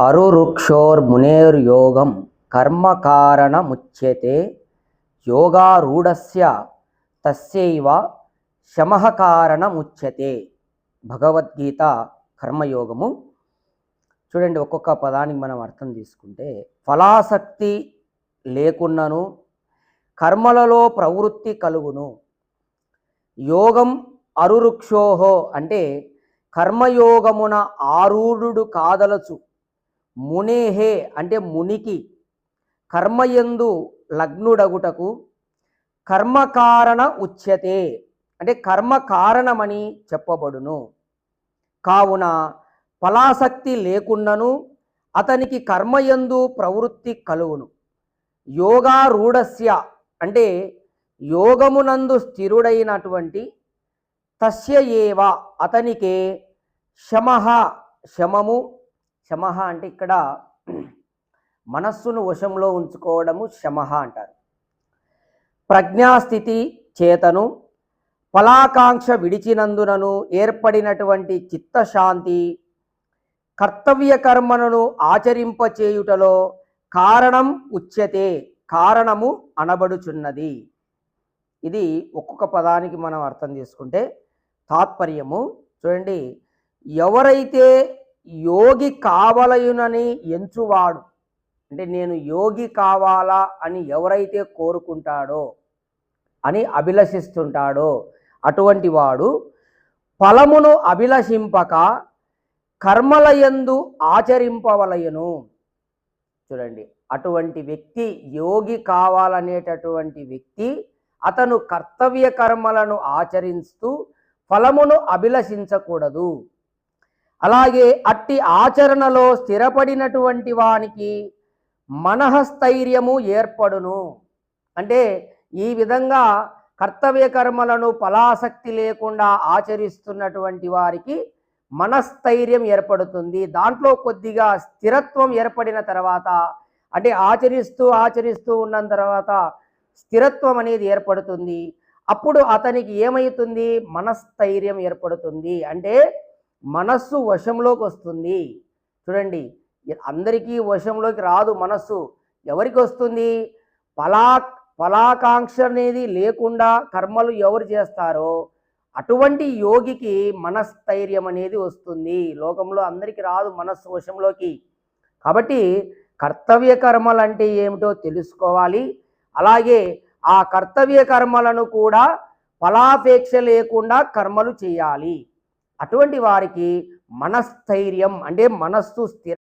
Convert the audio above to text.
అరురుక్షోర్మునేర్యోగం కర్మకారణముచ్యతే యోగారూఢస్య తస్యైవ శమః కారణముచ్యతే భగవద్గీత కర్మయోగము చూడండి ఒక్కొక్క పదానికి మనం అర్థం తీసుకుంటే ఫలాసక్తి లేకున్నను కర్మలలో ప్రవృత్తి కలుగును. యోగం అరురుక్షోహో అంటే కర్మయోగమున ఆరూఢుడు కాదలచు. మునేహే అంటే మునికి. కర్మయందు లగ్నుడగుటకు కర్మకారణ ఉచ్యతే. అంటే కర్మ కారణమని చెప్పబడును. కావున ఫలాసక్తి లేకున్నను అతనికి కర్మయందు ప్రవృత్తి కలుగును. యోగారూఢస్య అంటే యోగమునందు స్థిరుడైనటువంటి తస్య ఏవ అతనికే శమ శమము శమః అంటే ఇక్కడ మనస్సును వశంలో ఉంచుకోవడము శమహ అంటారు. ప్రజ్ఞాస్థితి చేతను ఫలాకాంక్ష విడిచినందునను ఏర్పడినటువంటి చిత్తశాంతి కర్తవ్య కర్మలను ఆచరింపచేయుటలో కారణం ఉచ్యతే కారణము అనబడుచున్నది. ఇది ఒక్కొక్క పదానికి మనం అర్థం చేసుకుంటే తాత్పర్యము. చూడండి ఎవరైతే యోగి కావలయునని ఎంచువాడు. అంటే నేను యోగి కావాలా అని ఎవరైతే కోరుకుంటాడో అని అభిలషిస్తుంటాడో అటువంటి వాడు ఫలమును అభిలషింపక కర్మలయందు ఆచరింపవలయను. చూడండి అటువంటి వ్యక్తి యోగి కావాలనేటటువంటి వ్యక్తి అతను కర్తవ్య కర్మలను ఆచరిస్తూ ఫలమును అభిలషించకూడదు. అలాగే అట్టి ఆచరణలో స్థిరపడినటువంటి వానికి మనహస్థైర్యము ఏర్పడును. అంటే ఈ విధంగా కర్తవ్య కర్మలను ఫలాసక్తి లేకుండా ఆచరిస్తున్నటువంటి వారికి మనస్థైర్యం ఏర్పడుతుంది. దాంట్లో కొద్దిగా స్థిరత్వం ఏర్పడిన తర్వాత అంటే ఆచరిస్తూ ఆచరిస్తూ ఉన్న తర్వాత స్థిరత్వం అనేది ఏర్పడుతుంది. అప్పుడు అతనికి ఏమవుతుంది? మనస్థైర్యం ఏర్పడుతుంది. అంటే మనస్సు వశంలోకి వస్తుంది. చూడండి అందరికీ వశంలోకి రాదు మనస్సు. ఎవరికి వస్తుంది? ఫలా ఫలాకాంక్ష అనేది లేకుండా కర్మలు ఎవరు చేస్తారో అటువంటి యోగికి మనస్థైర్యం అనేది వస్తుంది. లోకంలో అందరికీ రాదు మనస్సు వశంలోకి. కాబట్టి కర్తవ్య కర్మలు అంటే ఏమిటో తెలుసుకోవాలి. అలాగే ఆ కర్తవ్య కర్మలను కూడా ఫలాపేక్ష లేకుండా కర్మలు చేయాలి. అటువంటి వారికి మనస్థైర్యం అంటే మనస్సు స్థిర